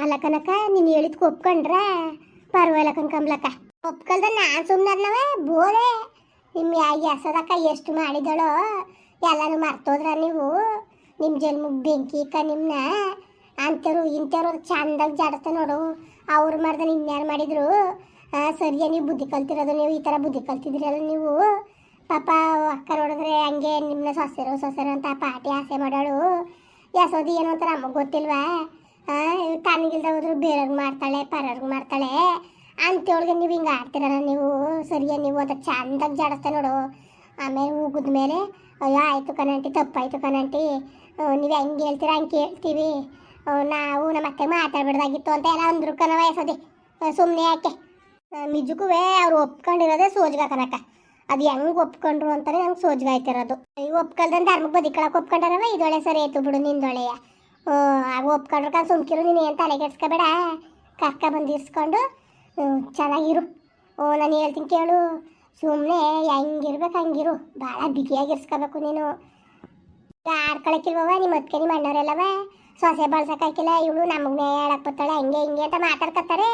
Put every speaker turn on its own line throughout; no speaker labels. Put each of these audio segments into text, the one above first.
ಅಲ್ಲ ಕನಕ ನೀನು ಹೇಳಿದ್ಕೆ ಒಪ್ಕೊಂಡ್ರೆ? ಪರವಾಗಿಲ್ಲ ಕಣ್ ಒಪ್ಕಲ್ದ ನಾನು ಸುಮ್ಮನವ ಬೋರೆ. ನಿಮ್ಮ ಎಸದಕ್ಕ ಎಷ್ಟು ಮಾಡಿದಳೋ, ಎಲ್ಲಾನು ಮರ್ತೋದ್ರ ನೀವು. ನಿಮ್ಮ ಜನ್ಮಕ್ಕೆ ಬೆಂಕಿ ಕ ನಿಮ್ಮನ್ನ ಅಂಥವ್ರು ಇಂಥವ್ರು ಚಂದಾಗಿ ಜಾಡಸ್ತ ನೋಡು. ಅವ್ರು ಮಾಡ್ದೆ ಇನ್ಯಾರು ಮಾಡಿದ್ರು? ಸರಿಯಾ ನೀವು ಬುದ್ಧಿ ಕಲ್ತಿರೋದು, ನೀವು ಈ ಥರ ಬುದ್ಧಿ ಕಲ್ತಿದ್ರಲ್ಲ ನೀವು. ಪಾಪ ಅಕ್ಕ ನೋಡಿದ್ರೆ ಹಂಗೆ ನಿಮ್ಮನ್ನ ಸೊಸೆರು ಸೊಸೆರು ಅಂತ ಪಾಟಿ ಆಸೆ ಮಾಡೋಳು. ಯಸೋದಿ ಏನು ಅಂತ ನಮಗೆ ಗೊತ್ತಿಲ್ವಾ? ತನಗಿಲ್ದ ಹೋದ್ರು ಬೇರೆಯವ್ರಿಗೆ ಮಾಡ್ತಾಳೆ, ಪರವ್ರಿಗೆ ಮಾಡ್ತಾಳೆ. ಅಂತೇಳಿಗೆ ನೀವು ಹಿಂಗೆ ಆಡ್ತಿರಲ್ಲ ನೀವು? ಸರಿಯ ನೀವು? ಅಂತ ಚಂದಾಗಿ ಜಾಡಿಸ್ತಾ ನೋಡು. ಆಮೇಲೆ ಉಗಿದ ಮೇಲೆ, ಅಯ್ಯೋ ಆಯಿತು ಕಣಂಟಿ, ತಪ್ಪಾಯ್ತು ಕಣಂಟಿ. ನೀವು ಹೆಂಗೆ ಹೇಳ್ತೀರಾ ಹಂಗೆ ಕೇಳ್ತೀವಿ. ನಾವು ನಮ್ಮ ಅತ್ತೆ ಮಾತಾಡ್ಬಿಡ್ದಾಗಿತ್ತು ಅಂತ ಎಲ್ಲ ಅಂದ್ರು ಕನ ವಯಸ್ಸದೆ ಸುಮ್ಮನೆ ಯಾಕೆ? ನಿಜಕ್ಕೂ ಅವ್ರು ಒಪ್ಕೊಂಡಿರೋದೇ ಸೋಜ್ಗ ಕನಕ ಅದು ಹೆಂಗ್ ಒಪ್ಕೊಂಡ್ರು ಅಂತಾನೆ ನಂಗೆ ಸೋಜ್ಗ ಆಯ್ತಿರೋದು. ಈ ಒಪ್ಕೊಳ್ದಂತ ಧರ್ಮಕ್ಕೆ ಬದಿಕೊಳಕ್ಕೆ ಒಪ್ಕೊಂಡಾರವ ಇದೊಳೆ ಸರಿ ಆಯ್ತು ಬಿಡು ನಿಂದೊಳೆಯ ಆಗ ಒಪ್ಕೊಂಡ್ರಕ ಸುಮ್ಕಿರು ನೀನು ಏನು ತಲೆ ಕೆಡ್ಸ್ಕೊಬೇಡ. ಕರ್ಕ ಬಂದು ಇರ್ಸ್ಕೊಂಡು ಚೆನ್ನಾಗಿರು. ಓ ನಾನು ಹೇಳ್ತೀನಿ ಕೇಳು. ಸುಮ್ಮನೆ ಹೆಂಗಿರ್ಬೇಕು ಹಂಗಿರು. ಭಾಳ ಬಿಗಿಯಾಗಿ ಇರ್ಸ್ಕೋಬೇಕು ನೀನು. ಆಡ್ಕೊಳಕ್ಕಿಲ್ವವ ನಿಮ್ಮ ಅತ್ತಿಗೆ ನಿಮ್ಮ ಅಣ್ಣವರೆಲ್ಲವ? ಸೊಸೆ ಬಳಸಕ್ಕಾಕಿಲ್ಲ, ಇವಳು ನಮಗೆ ಹೇಳಕ್ ಬರ್ತಾಳೆ ಹಂಗೆ ಹಿಂಗೆ ಅಂತ ಮಾತಾಡ್ಕತ್ತಾರೆ.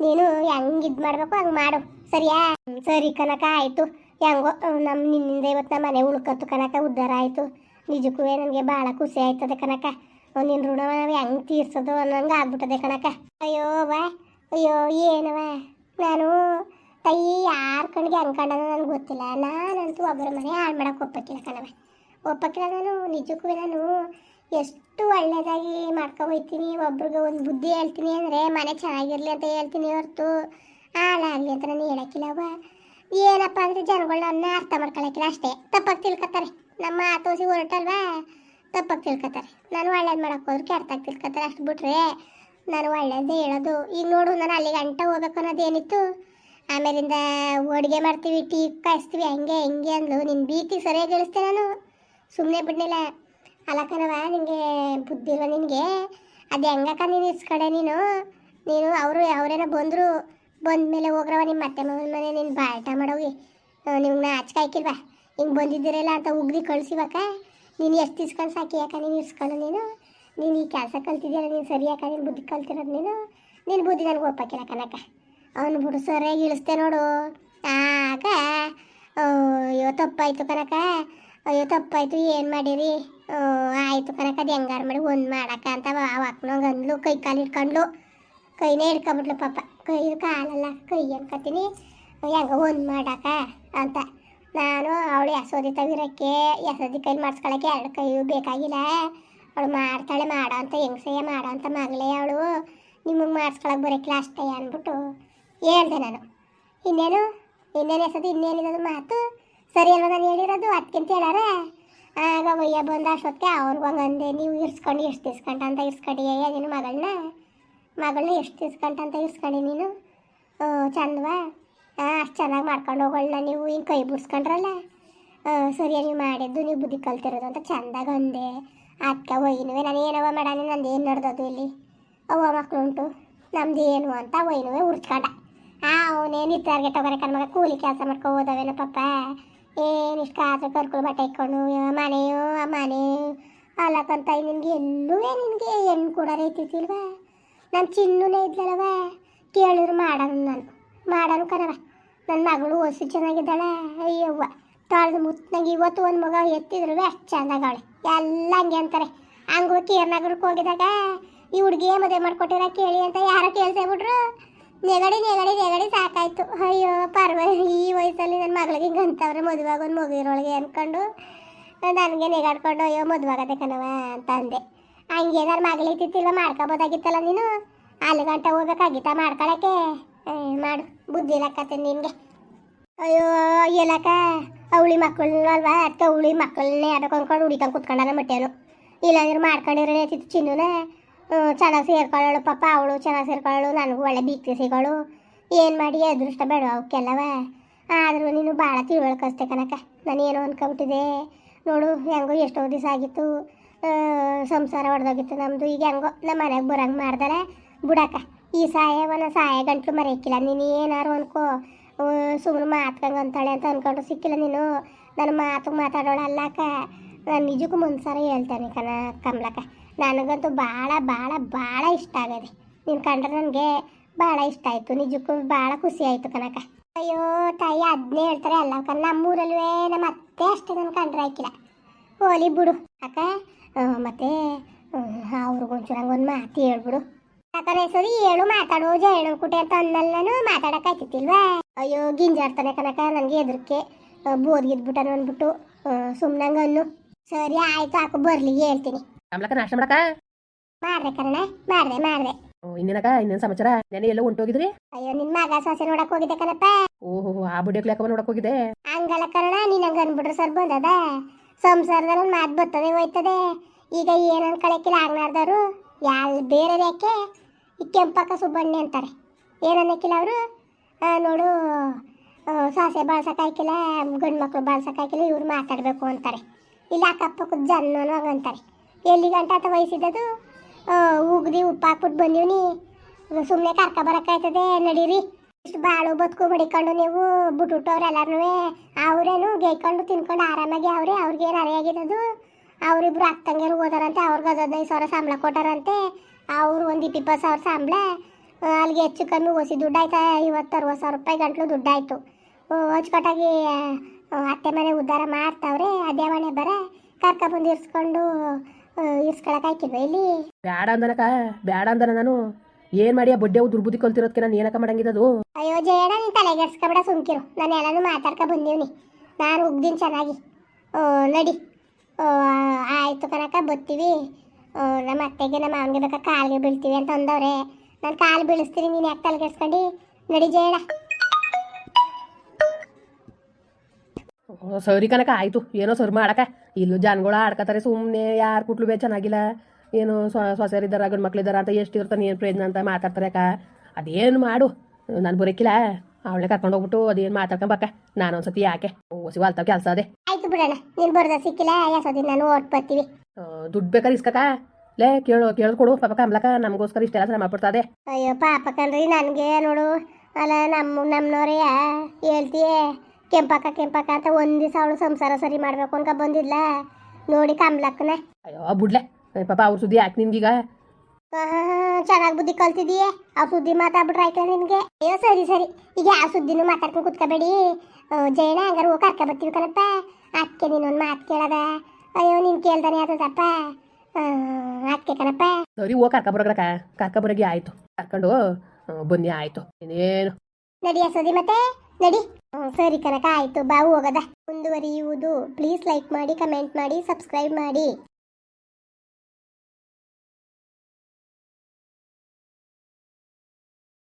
ನೀನು ಹೆಂಗೆ ಇದು ಮಾಡಬೇಕು ಹಂಗೆ ಮಾಡು. ಸರಿಯಾ? ಸರಿ ಕನಕ, ಆಯಿತು. ಹೆಂಗೋ ನಮ್ಮ ನಿನ್ನಿಂದ ಇವತ್ತು ನಮ್ಮ ಮನೆ ಉಳ್ಕತ್ತು ಕನಕ, ಉದ್ಧಾರ ಆಯಿತು. ನಿಜಕ್ಕೂ ನನಗೆ ಭಾಳ ಖುಷಿ ಆಯ್ತದೆ ಕನಕ. ನಿನ್ನ ಋಣವ ನಾವು ಹೆಂಗೆ ತೀರ್ಸೋದು ಅನ್ನೋಂಗೆ ಆಗ್ಬಿಟ್ಟದೆ ಕಣಕ ಅಯ್ಯೋ ವಾ ಅಯ್ಯೋ ಏನವ ನಾನು ತಾಯಿ ಯಾರ ಕಣ್ಗೆ ಹೆಂಗೆ ನನ್ಗೆ ಗೊತ್ತಿಲ್ಲ. ನಾನಂತೂ ಒಬ್ಬರ ಮನೆ ಹಾಳು ಮಾಡಕ್ಕೆ ಒಪ್ಪಕ್ಕಿಲ್ಲ ಕಣವ ಒಪ್ಪಕ್ಕಿಲ್ಲ ನಾನು ನಿಜಕ್ಕೂ ನಾನು ಎಷ್ಟು ಒಳ್ಳೆಯದಾಗಿ ಮಾಡ್ಕೊ ಹೋಯ್ತೀನಿ, ಒಬ್ರಿಗೆ ಒಂದು ಬುದ್ಧಿ ಹೇಳ್ತೀನಿ ಅಂದರೆ ಮನೆ ಚೆನ್ನಾಗಿರಲಿ ಅಂತ ಹೇಳ್ತೀನಿ ಹೊರತು ಹಾಳಾಗಲಿ ಅಂತ ನಾನು ಹೇಳಕ್ಕಿಲ್ಲವ ಏನಪ್ಪ ಅಂದರೆ ಜನಗಳನ್ನ ಅರ್ಥ ಮಾಡ್ಕೊಳಕ್ಕಿಲ್ಲ ಅಷ್ಟೇ. ತಪ್ಪಾಗಿ ತಿಳ್ಕೊತಾರೆ ನಮ್ಮ ಆತೋಸಿ ಹೊರಟಲ್ವಾ? ತಪ್ಪಾಗಿ ತಿಳ್ಕೊತಾರೆ. ನಾನು ಒಳ್ಳೇದು ಮಾಡಕ್ಕೆ ಹೋದ್ರೆ ಕೆಟ್ಟಾಗಿ ತಿಳ್ಕೊತಾರೆ, ಅಷ್ಟು ಬಿಟ್ರೆ ನಾನು ಒಳ್ಳೇದೇ ಹೇಳೋದು. ಈಗ ನೋಡು, ನಾನು ಅಲ್ಲಿ ಗಂಟ ಹೋಗ್ಬೇಕು ಅನ್ನೋದೇನಿತ್ತು? ಆಮೇಲಿಂದ ಅಡುಗೆ ಮಾಡ್ತೀವಿ, ಟೀ ಕಾಯಿಸ್ತೀವಿ, ಹಂಗೆ, ಹಿಂಗೆ ಅಂದ್ಲು. ನಿನ್ನ ಬೀತಿ ಸರಿಯಾಗಿ ಹೇಳಿಸ್ತೆ ನಾನು. ಸುಮ್ಮನೆ ಬಿಡ್ನಿಲ್ಲ. ಅಲ್ಲಕ್ಕನವ ನಿನಗೆ ಬುದ್ಧಿ ಇಲ್ವ ನಿನಗೆ? ಅದು ಹೆಂಗಕ್ಕ ನೀನು ಇಸ್ಕಡೆ ನೀನು. ನೀನು ಅವರು, ಅವರೇನೋ ಬಂದರು. ಬಂದಮೇಲೆ ಹೋಗ್ರವ ನಿಮ್ಮ ಮತ್ತೆ ಮಗನ ಮನೆ, ನೀನು ಬಾಟ ಮಾಡೋಗಿ. ನಿಮ್ಗೆ ನಾಚಿಕೆ ಹಾಕಿಲ್ವಾ ಹಿಂಗೆ ಬಂದಿದ್ದೀರಲ್ಲ ಅಂತ ಉಗ್ರಿ ಕಳ್ಸಿವಕ್ಕ. ನೀನು ಎಷ್ಟು ಇಸ್ಕೊಂಡು ಸಾಕಿ ಯಾಕ? ನೀನು ಇಸ್ಕೊಂಡು ನೀನು. ನೀನು ಈ ಕೆಲಸ ಕಲ್ತಿದ್ಯಲ್ಲ, ನೀನು ಸರಿ ಯಾಕ? ನೀನು ಬುದ್ಧಿ ಕಲ್ತಿರೋದು ನೀನು. ನೀನು ಬುದ್ಧಿ ನನಗೆ ಒಪ್ಪಕ್ಕಿಲ್ಲ ಕನಕ ಅವನು ಬಿಡು ಸರಿಯಾಗಿ ಇಳಿಸ್ತೆ ನೋಡು. ಆಗ, ಅಯ್ಯೋ ತಪ್ಪಾಯಿತು ಕನಕ ಅಯ್ಯೋ ತಪ್ಪಾಯಿತು, ಏನು ಮಾಡಿರಿ? ಆಯಿತು ಕನಕ ಅದು ಹೆಂಗಾರು ಮಾಡಿ ಒಂದು ಮಾಡಕ ಅಂತ ಅವಾಕ್ನಂಗೆ ಅಂದ್ಲು ಕೈ ಕಾಲು ಇಟ್ಕೊಂಡ್ಲು ಕೈನೇ ಹಿಡ್ಕೊಂಬಿಟ್ಲು ಪಾಪ. ಕೈ ಕಾಲಲ್ಲ, ಕೈ ಅನ್ಕೋತೀನಿ. ಹೆಂಗ ಒಂದು ಮಾಡಕ್ಕ ಅಂತ. ನಾನು ಅವಳು ಯಸೋದಿ ತಗಿರೋಕ್ಕೆ ಯಸೋದಿ ಕೈಲಿ ಮಾಡಿಸ್ಕೊಳಕ್ಕೆ ಎರಡು ಕೈಯೂ ಬೇಕಾಗಿಲ್ಲ. ಅವಳು ಮಾಡ್ತಾಳೆ, ಮಾಡೋ ಅಂತ, ಹೆಂಗಸಯ್ಯ ಮಾಡೋ ಅಂತ ಮಗಳೇ ಅವಳು. ನಿಮಗೆ ಮಾಡಿಸ್ಕೊಳಕ್ಕೆ ಬರೋಕ್ಕಿಲ್ಲ ಅಷ್ಟೇ ಅಂದ್ಬಿಟ್ಟು ಹೇಳ್ದೆ ನಾನು. ಇನ್ನೇನು? ಇನ್ನೇನು ಎಸೋದು ಇನ್ನೇನಿರೋದು ಮಾತು? ಸರಿ ಅಲ್ವ ನಾನು ಹೇಳಿರೋದು? ಅದಕ್ಕಿಂತ ಹೇಳಾರೆ? ಆಗ ಒಯ್ಯ ಬಂದ ಅಷ್ಟೊತ್ತಿಗೆ ಅವ್ರಿಗೂ ಹಂಗೆ ಅಂದೆ, ನೀವು ಇರ್ಸ್ಕೊಂಡು ಎಷ್ಟು ತಿಸ್ಕೊಂಡ ಅಂತ ಇರ್ಸ್ಕೊಂಡಿಯ ನೀನು ಮಗಳನ್ನ ಮಗಳನ್ನ ಎಷ್ಟು ತಿಸ್ಕೊಂಡ ಅಂತ ಇರ್ಸ್ಕೊಂಡು ನೀನು? ಚಂದವಾ? ಅಷ್ಟು ಚೆನ್ನಾಗಿ ಮಾಡ್ಕೊಂಡು ಹೋಗೋಣ ನೀವು ಹಿಂಗೆ ಕೈ ಬಿಡ್ಸ್ಕೊಂಡ್ರಲ್ಲ ಸರಿಯ, ನೀವು ಮಾಡಿದ್ದು ನೀವು ಬುದ್ಧಿ ಕಲ್ತಿರೋದು ಅಂತ ಚಂದಾಗ ಅಂದೆ. ಅದಕ್ಕೆ ಒಯ್ನುವೆ ನಾನು ಏನವ ಮಾಡಾನೆ? ನಂದು ಏನು ನಡೆದದು ಇಲ್ಲಿ? ಅವ್ವ ಮಕ್ಕಳು ಉಂಟು. ನಮ್ದು ಏನು ಅಂತ ಒಯ್ನುವೆ ಉರ್ಸ್ಕೊಂಡ ಆ, ಅವನೇ ನಿತ್ತಾರ್ಗೆ ತಗೋರೆ ಕಣ್ಮಗ ಕೂಲಿ ಕೆಲಸ ಮಾಡ್ಕೊ ಹೋದವೇನೋ ಪಾಪ. ಏನು ಇಷ್ಟು ಕಾಸು ಕರ್ಕೊಂಡು ಬಟ್ಟೆ ಇಟ್ಕೊಂಡು ಮನೆಯೋ, ಆ, ಮನೆ. ಅಲ್ಲಕ್ಕಂತ ನಿನಗೆ ಎಲ್ಲೂ ನಿನಗೆ ಹೆಣ್ಣು ಕೂಡ ರೈತಿಲ್ವಾ ನನ್ನ ಚಿನ್ನೂನೇ ಇದ್ಲಲ್ಲವ? ಕೇಳಿದ್ರು ಮಾಡೋಣ ನಾನು. ಮಾಡೋಣ ಕಣವ ನನ್ನ ಮಗಳು ಹೊಸಿ ಚೆನ್ನಾಗಿದ್ದಾಳೆ. ಅಯ್ಯವ್ವ, ತಾಳ್ದು ಮುತ್ತನಾಗ ಇವತ್ತು ಒಂದು ಮಗ ಎತ್ತಿದ್ರು ಅಷ್ಟು ಚಂದಾಗವಳೆ. ಎಲ್ಲ ಹಂಗೆ ಅಂತಾರೆ. ಹಂಗೂ ಕೇರ್ನಗರಕ್ಕೆ ಹೋಗಿದಾಗ, ಈ ಹುಡುಗಿಯ ಮದುವೆ ಮಾಡ್ಕೊಟ್ಟಿರ ಕೇಳಿ ಅಂತ ಯಾರೋ ಕೇಳ್ಸೇ ಬಿಟ್ರು. ನೆಗಡಿ ನೆಗಡಿ ನೆಗಡಿ ಸಾಕಾಯ್ತು. ಅಯ್ಯೋ ಪರ್ವ ಈ ವಯಸ್ಸಲ್ಲಿ ನನ್ನ ಮಗಳಿಗೆ ಹಿಂಗೆ ಅಂತವ್ರೆ ಮದುವಾಗ ಒಂದು ಮಗುವಿರೊಳಗೆ ಅಂದ್ಕೊಂಡು ನನಗೆ ನೆಗಾಡ್ಕೊಂಡು, ಅಯ್ಯೋ ಮದುವಾಗದೆ ಕಣವ ಅಂತ ಅಂದೆ. ಹಂಗೆ ನನ್ನ ಮಗಳಿತ್ತಿತ್ತಿಲ್ಲ ಮಾಡ್ಕೊಬೋದಾಗಿತ್ತಲ್ಲ ನೀನು? ಅಲ್ಲಿ ಗಂಟ ಹೋಗ್ಬೇಕಾಗಿತ್ತ ಮಾಡ್ಕೊಳಕ್ಕೆ. ಮಾಡು. ಬುದ್ಧಿ ಇಲ್ಲಕ್ಕತ್ತೆ ನಿನಗೆ. ಅಯ್ಯೋ ಎಲ್ಲಕ್ಕ ಅವಳಿ ಮಕ್ಕಳನ್ನ ಅಲ್ವಾ? ಅದಕ್ಕೆ ಅವಳಿ ಮಕ್ಕಳನ್ನೇ ಅದಕ್ಕೆ ಅಂದ್ಕೊಂಡು ಹುಡಿಕೊಂಡು ಕುತ್ಕೊಂಡಾನ ಮಟ್ಟೇನು. ಇಲ್ಲಾಂದ್ರೆ ಮಾಡ್ಕೊಂಡಿರೋ ಚಿತ್ತು ಚಿನ್ನುನ. ಚೆನ್ನಾಗಿ ಸೇರ್ಕೊಳ್ಳೋಳು ಪಾಪ, ಅವಳು ಚೆನ್ನಾಗಿ ಸೇರ್ಕೊಳ್ಳೋಳು, ನನಗೂ ಒಳ್ಳೆ ಬೀಕ್ತಿ ಸಿಗೋಳು. ಏನು ಮಾಡಿ, ಅದೃಷ್ಟ ಬೇಡ ಅವಕ್ಕೆಲ್ಲವ ಆದರೂ ನೀನು ಭಾಳ ತಿಳುವಳ್ಕಸ್ತೆ ಕನಕ. ನಾನು ಏನೋ ನೋಡು, ಹೆಂಗೋ ಎಷ್ಟೋ ದಿವಸ ಆಗಿತ್ತು. ಸಂಸಾರ ಹೊಡೆದೋಗಿತ್ತು ನಮ್ಮದು ಈಗ ಹೆಂಗೋ ನಮ್ಮ ಮನೆಗೆ ಬರಂಗೆ ಮಾಡ್ದಾರೆ. ಬಿಡಕ್ಕ, ಈ ಸಹಾಯವನ್ನು ಸಹಾಯ ಗಂಟ್ಲು ಮರೆಯಕ್ಕಿಲ್ಲ. ನೀನು ಏನಾರು ಅನ್ಕೋ. ಸುಮ್ಮನೆ ಮಾತ್ಕಂಗೆ ಅಂತಾಳೆ ಅಂತ ಅನ್ಕೊಂಡು ಸಿಕ್ಕಿಲ್ಲ ನೀನು. ನನ್ನ ಮಾತು ಮಾತಾಡೋಣ ಅಲ್ಲಕ್ಕ ನಾನು ನಿಜಕ್ಕೂ ಮುಂದ್ಸಾರ ಹೇಳ್ತೇನೆ ಕಣ ಕಮಲಕ್ಕ. ನನಗಂತೂ ಭಾಳ ಭಾಳ ಭಾಳ ಇಷ್ಟ ಆಗದೆ. ನೀನು ಕಂಡ್ರೆ ನನಗೆ ಭಾಳ ಇಷ್ಟ ಆಯಿತು. ನಿಜಕ್ಕೂ ಭಾಳ ಖುಷಿ ಆಯಿತು ಕನಕ ಅಯ್ಯೋ, ತಾಯಿ ಅದನ್ನೇ ಹೇಳ್ತಾರೆ ಅಲ್ಲ ಕಣ ನಮ್ಮೂರಲ್ವೇ ನಮ್ಮ ಅತ್ತೆ ಅಷ್ಟೇ ನನ್ನ ಕಂಡ್ರೆ ಹಾಕಿಲ್ಲ. ಹೋಲಿ ಬಿಡು. ಅಕ್ಕ ಮತ್ತೆ ಅವ್ರಿಗೊಂಚೂರು ಹಂಗೊಂದು ಮಾತು ಹೇಳ್ಬಿಡು. ಯಾಕಂದ್ರೆ ಸರಿ ಹೇಳು ಮಾತಾಡು ಜೇಣು ಕುಟೆ ಅಂತ ಅಂದ್ಮೇಲೆ ಮಾತಾಡಕ್ ಅಯ್ಯೋ ಗಿಂಜಾಡ್ತಾನೆ ಕನಕ ನನಗೆ ಎದ್ರಕ್ಕೆ ಬೋದ್ಗಿದ್ಬಿಟ್ಟನು ಅಂದ್ಬಿಟ್ಟು ಸುಮ್ಮನಂಗ ಅನ್ನು. ಸರಿ ಆಯ್ತು ಹಾಕು ಬರ್ಲಿ ಹೇಳ್ತೀನಿ.
ಆಮ್ಲಕ ನಾಷ್ಟ ಮಾಡಕ
ಮಾಡ್ದೆ ಕಣ ಮಾಡ್ದೆ ಓ
ಇನ್ನೇನಕ ಇನ್ನೇನ್ ಸಮಾಚಾರ? ನೆನೆ ಎಲ್ಲ ಹೊಂಟೋಗಿದ್ರಿ?
ಅಯ್ಯೋ ನಿನ್ ಮಗ ಸೊಸೆ ನೋಡಕ್ ಹೋಗಿದ್ದೆ ಕಣಪ್ಪ.
ಓಹೋ ಆ ಬುಡ್ಡಿ ಲೆಕ್ಕ ನೋಡಕ್ ಹೋಗಿದ್ದೆ?
ಹಂಗಲ್ಲ ಕರ್ಣ ನೀನ್ ಹಂಗ ಅನ್ಬಿಟ್ರೆ ಸರ್ ಬಂದದ? ಸಂಸಾರದಲ್ಲಿ ಮಾತ್ ಬರ್ತದೆ ಹೋಯ್ತದೆ. ಈಗ ಏನ್ ಅನ್ಕೊಳಕಿಲ್ಲ ಆಗ್ನಾರ್ದವ್ರು ಯಾಲ್ ಬೇರೆ ಯಾಕೆ ಈ ಕೆಂಪಕ್ಕ ಸುಬ್ಬಣ್ಣೆ ಅಂತಾರೆ? ಏನ್ ಅವರು? ನೋಡು ಸಾಸೆ ಬಾಳ್ಸಕ್ಕಾಯ್ಕಿಲ್ಲ ಗಂಡು ಮಕ್ಕಳು ಬಾಳ್ಸಕ್ಕಾಯ್ಕಿಲ್ಲ ಇವ್ರು ಮಾತಾಡಬೇಕು ಅಂತಾರೆ. ಇಲ್ಲ, ಅಕ್ಕಪಕ್ಕದ ಜನ್ನೋನು ಹಂಗಂತಾರೆ ಎಲ್ಲಿ ಗಂಟ ಅಂತ ವಯಸ್ಸಿದ್ದದು ಉಗ್ದಿ, ಉಪ್ಪು ಹಾಕ್ಬಿಟ್ಟು ಬಂದೀವ್ನಿ ಸುಮ್ಮನೆ ಕರ್ಕ ಬರೋಕ್ಕಾಯ್ತದೆ ನಡೀರಿ. ಇಷ್ಟು ಬಾಳು ಬದುಕು ಮಡಿಕೊಂಡು ನೀವು, ಬಿಟ್ಬಿಟ್ಟವ್ರು ಎಲ್ಲರೂ ಅವರೇನು ಗೇಯ್ಕೊಂಡು ತಿನ್ಕೊಂಡು ಆರಾಮಾಗಿ ಅವ್ರೆ ಅವ್ರಿಗೇನು ಅರೆಯಾಗಿರೋದು ಅವರಿಬ್ರು ಅತ್ತಂಗಿಯರು ಹೋದಾರಂತೆ ಅವ್ರಿಗೆ ಅದು ಹದಿನೈದು ಸಾವಿರ ಸಂಬಳ ಕೊಟ್ಟಾರಂತೆ. ಅವರು ಒಂದು ಇಪ್ಪಿಪ್ಪತ್ತು ಸಾವಿರ ಸಂಬಳ ಅಲ್ಲಿಗೆ ಹೆಚ್ಚು ಕಮ್ಮಿ ಓಸಿ ದುಡ್ಡು ಆಯ್ತಾ ಐವತ್ತು ಅರವತ್ತು ಸಾವಿರ ರೂಪಾಯಿ ಗಂಟ್ಲು ದುಡ್ಡು ಆಯಿತು ಅಚ್ಚುಕಟ್ಟಾಗಿ ಅತ್ತೆ ಮನೆ ಉದ್ಧಾರ ಮಾಡ್ತಾವ್ರೆ ಅದೇ ಮನೆ ಬರ ಕರ್ಕೊಬಂದು ಇರ್ಸ್ಕೊಂಡು ಇರ್ಸ್ಕೊಳಕ್ಕಾಯ್ಕಿಲ್ವ ಇಲ್ಲಿ?
ಬ್ಯಾಡ ಅಂದನಕ ಬೇಡ ಅಂದನ ನಾನು. ಏನ್ ಮಾಡಿ ಆ ಬಡ್ಡೆ ದುರ್ಬುದ್ಧಿ ಕಲ್ತಿರೋದಕ್ಕೆ ನಾನು ಏನಕ್ಕ ಮಾಡಂಗಿದ್ದದು
ಅಯ್ಯೋ ಜಯಣ ನೀನು ತಲೆಗೆಡ್ಸ್ಕೊಬೇಡ ಸುಮ್ಕಿರು. ನಾನು ಎಲ್ಲಾನು ಮಾತಾಡ್ಕೊ ಬಂದೀವ್ನಿ. ನಾನು ಉಗ್ದಿನ ಚೆನ್ನಾಗಿ. ಓ ನಡಿ. ಆಯ್ತು ಕನಕ, ಬತ್ತೀವಿ. ನಮ್ಮ ಅತ್ತೆಗೆ, ನಮ್ಮ ಮಾವನಿಗೆ ಬೇಕಾ ಕಾಲಿಗೆ ಬೀಳ್ತೀವಿ ಅಂತ ಅಂದವ್ರೆ. ನಾನು ಕಾಲು ಬೀಳಿಸ್ತೀನಿ, ನೀನು ಯಾಕೆ ತಲೆಗೆಡ್ಸ್ಕೊಂಡು ನಡಿ
ಜೇಡ ಸರಿ ಕನಕ, ಆಯಿತು. ಏನೋ ಸರಿ ಮಾಡಕ. ಇಲ್ಲೂ ಜನಗಳು ಆಡ್ಕತಾರೆ ಸುಮ್ಮನೆ ಯಾರು ಕುಟ್ಲು ಬೇ ಚೆನ್ನಾಗಿಲ್ಲ. ಏನು ಸೊಸೆರಿದ್ದಾರ ಗಂಡು ಮಕ್ಳಿದಾರ ಅಂತ ಎಷ್ಟು ಇರ್ತಾನೆ, ಏನು ಪ್ರಯೋಜನ ಅಂತ ಮಾತಾಡ್ತಾರೆ ಅಕ್ಕ. ಅದೇನು ಮಾಡು. ನಾನು ಬರೋಕ್ಕಿಲ್ಲ ಅವಳೇ ಕರ್ಕೊಂಡು ಹೋಗ್ಬಿಟ್ಟು ಅದೇನು ಮಾತಾಡ್ಕೊಂಬಕ್ಕ ನಾನು ಒಂದ್ಸತಿ ಯಾಕೆ? ಓಸಿ ವಾಲ್ತಾವ ಕೆಲಸ ಅದೇ.
ಆಯ್ತು ಬಿಡೋಣ ನೀನು ಬರ್ದ ಸಿಕ್ಕಿಲ್ಲ ಎಸೋದಿನ ನಾನು ಓಟ್ ಬರ್ತೀವಿ.
ದುಡ್ಡು ಬೇಕಾದ್ರೆ ಇಸ್ಕಕ್ಕ. ಲೇ ಕೇಳು ಕೇಳ್ಕೊಡು ಕೊಡು. ಪಾಪ ಕಮ್ಲಕ್ಕ ನಮಗೋಸ್ಕರ ಇಷ್ಟೆಲ್ಲ ಶ್ರಮ ಪಡ್ತದೆ
ಅಯ್ಯೋ ಪಾಪ ಕಣ್ರಿ ನನಗೆ ನೋಡು. ಅಲ್ಲ ನಮ್ಮ ನಮ್ಮನವ್ರೇ ಹೇಳ್ತೀಯೇ? ಕೆಂಪಕ್ಕ ಕೆಂಪಕ್ಕ ಅಂತ ಒಂದು ದಿವಸ ಅವಳು ಸಂಸಾರ ಸರಿ ಮಾಡ್ಬೇಕು ಅನ್ಕ ಬಂದಿಲ್ಲ ನೋಡಿ ಕಮ್ಲಕ್ಕನ.
ಅಯ್ಯೋ ಬುಡ್ಲೆ. ಪಾಪ ಅವ್ರ ಸುದ್ದಿ ಯಾಕೆ ನಿನ್ಗೀಗ?
ಚೆನ್ನಾಗಿ ಬುದ್ಧಿ ಕಲ್ತಿದೀಯ? ಆ ಸುದ್ದಿ ಮಾತಾಡ್ಬಿಟ್ರೆ ಆಯ್ತಾ ನಿನಗೆ? ಅಯ್ಯೋ ಸರಿ ಸರಿ. ಈಗ ಯಾವ ಸುದ್ದಿನೂ ಮಾತಾಡ್ಕೊಂಡು ಕುತ್ಕೋಬೇಡಿ. ಜಯಣ ಹಂಗಾರು ಹೋಗಿ ಕರ್ಕ ಬರ್ತೀವಿ ಕಣಪ್ಪ. ಅದಕ್ಕೆ ನೀನೊಂದು ಮಾತು ಕೇಳದ. ಅಯ್ಯೋ ನೀನು ಕೇಳ್ದಾನೆ ಆತದಪ್ಪ ಅದಕ್ಕೆ ಕಣಪ್ಪ.
ಸರಿ ಹೋಗಿ ಕರ್ಕ ಬರಕ ಕರ್ಕ ಬರೋಗಿ ಆಯ್ತು. ಕರ್ಕೊಂಡು ಆ, ಬನ್ನಿ ಆಯ್ತು. ಇನ್ನೇನು?
ನಡಿ ಸುದ್ದಿ ಮತ್ತೆ. ನಡಿ. ಸರಿ ಕನಕ ಆಯ್ತು. ಬಾವು ಹೋಗದ. ಮುಂದುವರಿಯುವುದು. ಪ್ಲೀಸ್ ಲೈಕ್ ಮಾಡಿ ಕಮೆಂಟ್ ಮಾಡಿ ಸಬ್ಸ್ಕ್ರೈಬ್ ಮಾಡಿ.